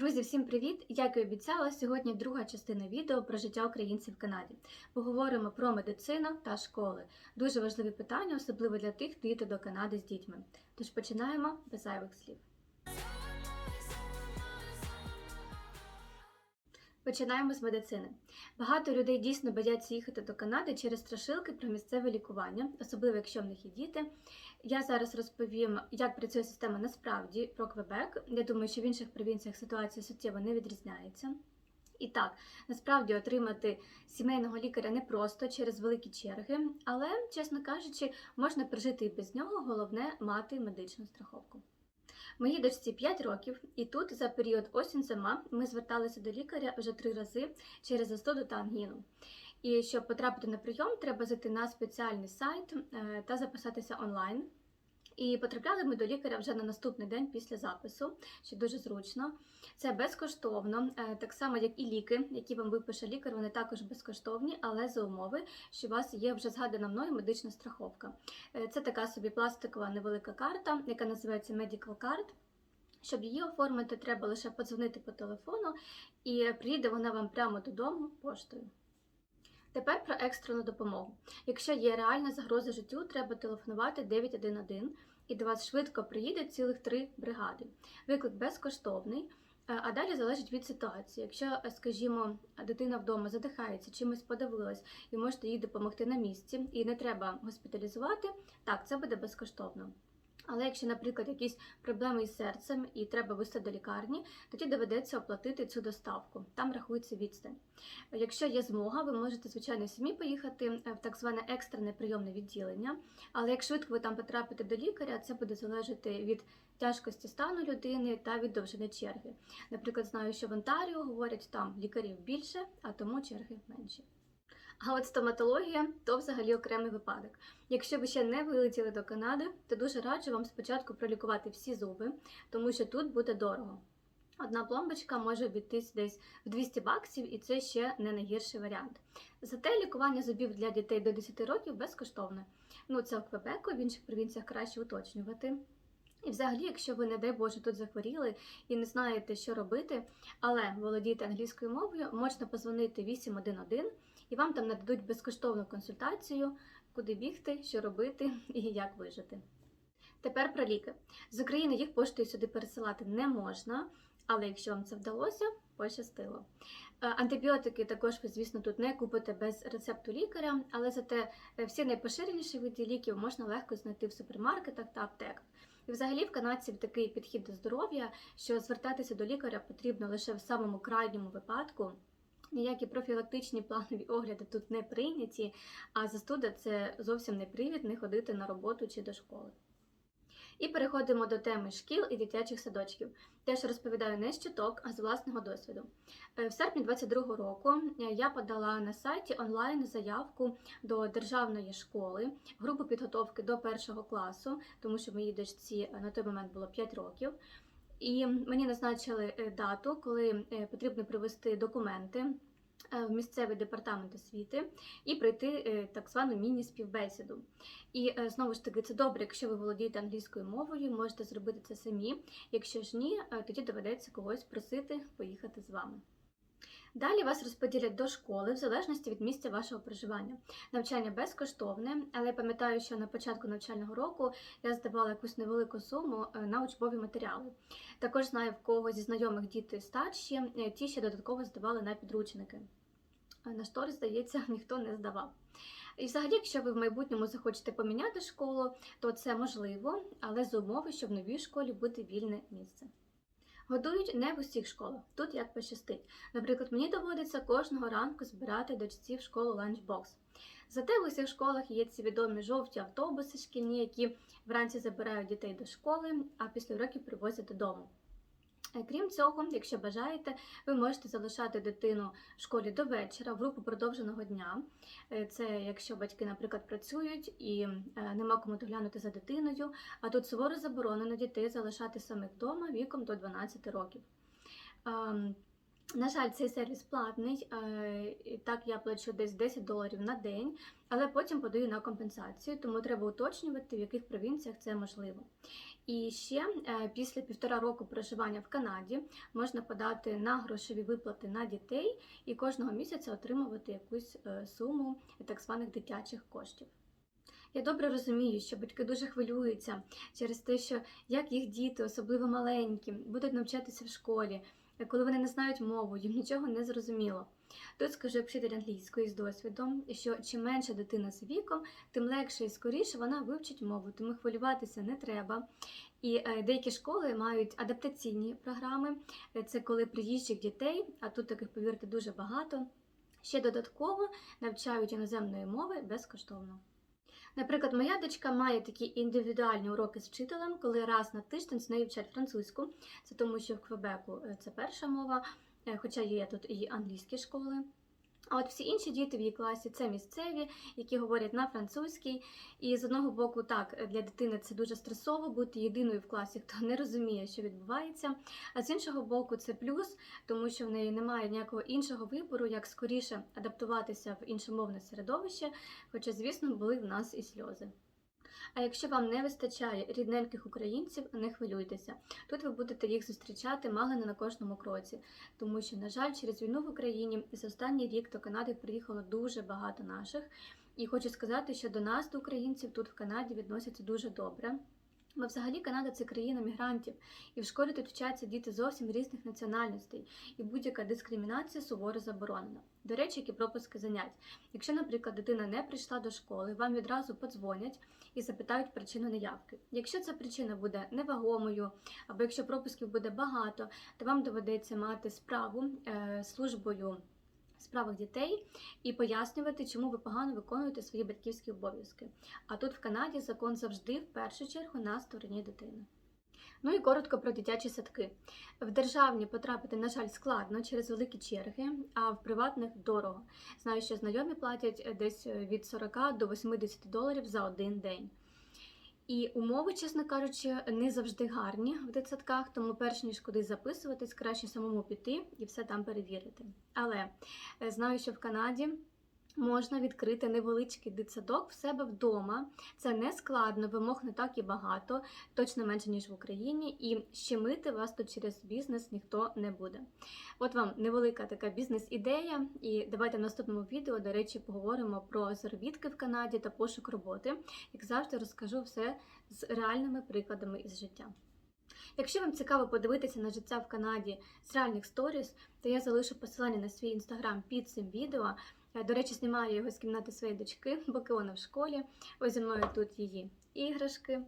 Друзі, всім привіт! Як і обіцяла, сьогодні друга частина відео про життя українців в Канаді. Поговоримо про медицину та школи. Дуже важливі питання, особливо для тих, хто їде до Канади з дітьми. Тож починаємо без зайвих слів. Починаємо з медицини. Багато людей дійсно бояться їхати до Канади через страшилки про місцеве лікування, особливо якщо в них є діти. Я зараз розповім, як працює система насправді про Квебек. Я думаю, що в інших провінціях ситуація суттєво не відрізняється. І так, насправді отримати сімейного лікаря непросто через великі черги, але, чесно кажучи, можна прожити і без нього. Головне мати медичну страховку. Моїй дочці 5 років, і тут за період осінь-зима ми зверталися до лікаря вже три рази через застуду та ангіну. І щоб потрапити на прийом, треба зайти на спеціальний сайт е, та записатися онлайн. І потрапляли ми до лікаря вже на наступний день після запису, що дуже зручно. Це безкоштовно, е, так само як і ліки, які вам випише лікар, вони також безкоштовні, але за умови, що у вас є вже згадана мною медична страховка. Е, Це така собі пластикова невелика карта, яка називається Medical Card. Щоб її оформити, треба лише подзвонити по телефону, і приїде вона вам прямо додому поштою. Тепер про екстрену допомогу. Якщо є реальна загроза життю, треба телефонувати 911 і до вас швидко приїде цілих три бригади. Виклик безкоштовний, е, а далі залежить від ситуації. Якщо, е, скажімо, дитина вдома задихається, чимось подавилась, і можете їй допомогти на місці, і не треба госпіталізувати, так, це буде безкоштовно. Але якщо, наприклад, якісь проблеми із серцем і треба вести до лікарні, тоді доведеться оплатити цю доставку. Там рахується відстань. Якщо є змога, ви можете, звичайно, самі поїхати е, в так зване екстрене прийомне відділення. Але як швидко ви там потрапите до лікаря, це буде залежати від тяжкості стану людини та від довжини черги. Наприклад, знаю, що в Онтаріо говорять, там лікарів більше, а тому черги менші. А от стоматологія то взагалі окремий випадок. Якщо ви ще не вилетіли до Канади, то дуже раджу вам спочатку пролікувати всі зуби, тому що тут буде дорого. Одна пломбочка може обійтись десь в 200 баксів, і це ще не найгірший варіант. Зате лікування зубів для дітей до 10 років безкоштовне. Ну це в Квебеку, в інших провінціях краще уточнювати. І взагалі, якщо ви, не дай Боже, тут захворіли і не знаєте, що робити, але володієте англійською мовою, можна позвонити 811 і вам там нададуть безкоштовну консультацію, куди бігти, що робити і як вижити. Тепер про ліки. З України їх поштою сюди пересилати не можна, але якщо вам це вдалося, пощастило. Е, Антибіотики також ви, звісно, тут не купите без рецепту лікаря, але зате е, всі найпоширеніші види ліків можна легко знайти в супермаркетах та аптеках. І взагалі в канадців такий підхід до здоров'я, що звертатися до лікаря потрібно лише в самому крайньому випадку. Ніякі профілактичні планові огляди тут не прийняті, а застуда це зовсім не привід не ходити на роботу чи до школи. І переходимо до теми шкіл і дитячих садочків. Теж розповідаю не з чуток, а з власного досвіду. Е, В серпні 2022 року е, я подала на сайті онлайн заявку до державної школи, групу підготовки до першого класу, тому що моїй дочці на той момент було 5 років. І мені назначили е, дату, коли е, потрібно привезти документи е, в місцевий департамент освіти і пройти так звану міні-співбесіду. І знову ж таки, це добре, якщо ви володієте англійською мовою, можете зробити це самі. Якщо ж ні, тоді доведеться когось просити поїхати з вами. Далі вас розподілять до школи в залежності від місця вашого проживання. Навчання безкоштовне, але я пам'ятаю, що на початку навчального року я здавала якусь невелику суму е, на учбові матеріали. Також знаю, в кого зі знайомих діти старші, е, ті ще додатково здавали на підручники. Е, На штори, здається, ніхто не здавав. І взагалі, якщо ви в майбутньому захочете поміняти школу, то це можливо, але за умови, що в новій школі буде вільне місце. Годують не в усіх школах, тут як пощастить. Наприклад, мені доводиться кожного ранку збирати дочці в школу ланчбокс. Зате в усіх школах є ці відомі жовті автобуси шкільні, які вранці забирають дітей до школи, а після уроків привозять додому. Е, Крім цього, якщо бажаєте, ви можете залишати дитину в школі до вечора в групу продовженого дня. Е, Це якщо батьки, наприклад, працюють і е, нема кому доглянути за дитиною, а тут суворо заборонено дітей залишати самих вдома віком до 12 років. Ем, На жаль, цей сервіс платний. і Так, я плачу десь 10 доларів на день, але потім подаю на компенсацію, тому треба уточнювати, в яких провінціях це можливо. І ще е, після півтора року проживання в Канаді можна подати на грошові виплати на дітей і кожного місяця отримувати якусь е, суму так званих дитячих коштів. Я добре розумію, що батьки дуже хвилюються через те, що як їх діти, особливо маленькі, будуть навчатися в школі, е, коли вони не знають мову, їм нічого не зрозуміло. Тут скажу вчитель англійської з досвідом, що чим менша дитина з віком, тим легше і скоріше вона вивчить мову, тому хвилюватися не треба. І е, деякі школи мають адаптаційні програми. Це коли приїжджих дітей, а тут таких, повірте, дуже багато. Ще додатково навчають іноземної мови безкоштовно. Наприклад, моя дочка має такі індивідуальні уроки з вчителем, коли раз на тиждень з нею вчать французьку. Це тому, що в Квебеку е, це перша мова, хоча є тут і англійські школи. А от всі інші діти в її класі це місцеві, які говорять на французькій. І з одного боку, так, для дитини це дуже стресово бути єдиною в класі, хто не розуміє, що відбувається. А з іншого боку, це плюс, тому що в неї немає ніякого іншого вибору, як скоріше адаптуватися в іншомовне середовище, хоча, звісно, були в нас і сльози. А якщо вам не вистачає рідненьких українців, не хвилюйтеся. Тут ви будете їх зустрічати мало не на кожному кроці, тому що, на жаль, через війну в Україні за останній рік до Канади приїхало дуже багато наших. І хочу сказати, що до нас, до українців, тут в Канаді відносяться дуже добре. Бо взагалі Канада це країна мігрантів, і в школі тут вчаться діти зовсім різних національностей, і будь-яка дискримінація суворо заборонена. До речі, які пропуски занять. Якщо, наприклад, дитина не прийшла до школи, вам відразу подзвонять і запитають причину неявки. Якщо ця причина буде невагомою, або якщо пропусків буде багато, то вам доведеться мати справу е, службою справах дітей і пояснювати, чому ви погано виконуєте свої батьківські обов'язки. А тут в Канаді закон завжди в першу чергу на стороні дитини. Ну і коротко про дитячі садки. В державні потрапити, на жаль, складно через великі черги, а в приватних дорого. Знаю, що знайомі платять десь від 40 до 80 доларів за один день. І умови, чесно кажучи, не завжди гарні в дитсадках, тому перш ніж кудись записуватись, краще самому піти і все там перевірити. Але е, знаю, що в Канаді можна відкрити невеличкий дитсадок в себе вдома. Це не складно, вимог не так і багато, точно менше ніж в Україні. І щемити вас тут через бізнес ніхто не буде. От вам невелика така бізнес-ідея. І давайте в наступному відео, до речі, поговоримо про заробітки в Канаді та пошук роботи. Як завжди, розкажу все з реальними прикладами із життя. Якщо вам цікаво подивитися на життя в Канаді з реальних сторіс, то я залишу посилання на свій інстаграм під цим відео. Е, До речі, знімаю його з кімнати своєї дочки, поки вона в школі. Ось зі мною тут її іграшки.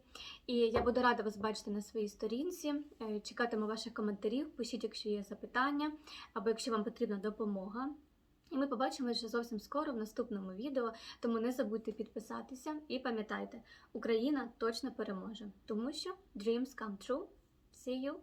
І я буду рада вас бачити на своїй сторінці. Е, Чекатиму ваших коментарів, пишіть, якщо є запитання, або якщо вам потрібна допомога. І ми побачимося вже зовсім скоро в наступному відео, тому не забудьте підписатися і пам'ятайте, Україна точно переможе, тому що dreams come true. See you!